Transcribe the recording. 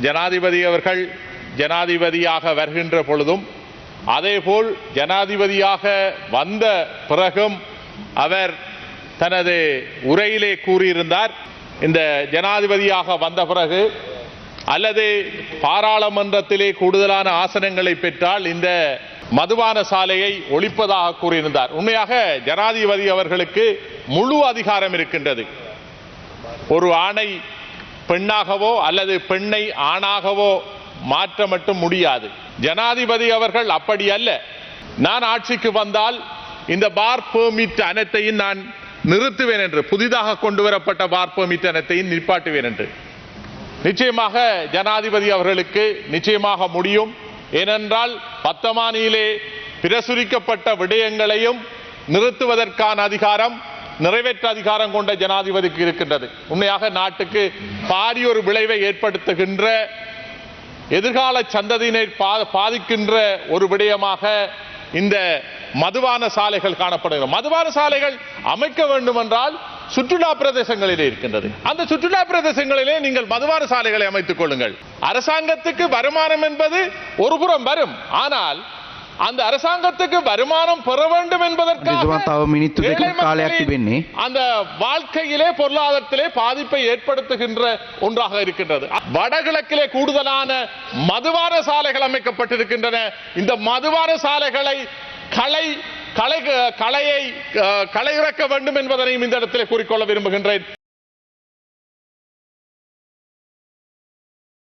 ஜனாதிபதி அவர்கள் ஜனாதிபதியாக வருகின்ற பொழுதும் அதேபோல் ஜனாதிபதியாக வந்த பிறகும் அவர் தனது உரையிலே கூறியிருந்தார் இந்த ஜனாதிபதியாக வந்த பிறகு அல்லது பாராளுமன்றத்திலே கூடுதலான ஆசனங்களை பெற்றால் இந்த மதுபான சாலையை ஒழிப்பதாக கூறியிருந்தார். உண்மையாக ஜனாதிபதி அவர்களுக்கு முழு அதிகாரம் இருக்கின்றது. ஒரு ஆணை பெண்ணாகவோ அல்லது பெண்ணை ஆணாகவோ மாற்ற மட்டும் முடியாது. ஜனாதிபதி அவர்கள் அப்படி அல்ல. நான் ஆட்சிக்கு வந்தால் இந்த பார் பெர்மிட் அனைத்தையும் நான் நிறுத்துவேன் என்று புதிதாக கொண்டு வரப்பட்ட பார் பெர்மிட் அனைத்தையும் நிப்பாட்டுவேன் என்று. நிச்சயமாக ஜனாதிபதி அவர்களுக்கு நிச்சயமாக முடியும். ஏனென்றால் பத்தமானியிலே பிரசுரிக்கப்பட்ட விடயங்களையும் நிறுத்துவதற்கான அதிகாரம் நிறைவேற்ற அதிகாரம் கொண்ட ஜனாதிபதிக்கு இருக்கின்றது. உண்மையாக நாட்டுக்கு பாரிய ஒரு விளைவை ஏற்படுத்துகின்ற எதிர்கால சந்ததியினை பா- பாதிக்கின்ற ஒரு விடயமாக இந்த மதுவான சாலைகள் காணப்படுகிறது மதுவான சாலைகள் அமைக்க வேண்டும் என்றால் சுற்றுலா பிரதேசங்களிலே இருக்கின்றது. அந்த சுற்றுலா பிரதேசங்களிலே நீங்கள் மதுவான சாலைகளை அமைத்துக் கொள்ளுங்கள். அரசாங்கத்துக்கு வருமானம் என்பது ஒரு புறம் வரும். ஆனால் அந்த அரசாங்கத்துக்கு வருமானம் பெற வேண்டும் என்பதற்காக அந்த வாழ்க்கையிலே பொருளாதாரத்திலே பாதிப்பை ஏற்படுத்துகின்ற ஒன்றாக இருக்கின்றது. வடகிழக்கிலே கூடுதலான மதுவார சாலைகள் அமைக்கப்பட்டிருக்கின்றன. இந்த மதுவார சாலைகளை கலை கலை கலையை களையிறக்க வேண்டும் என்பதனையும் இந்த இடத்திலே கூறிக்கொள்ள விரும்புகின்றேன்.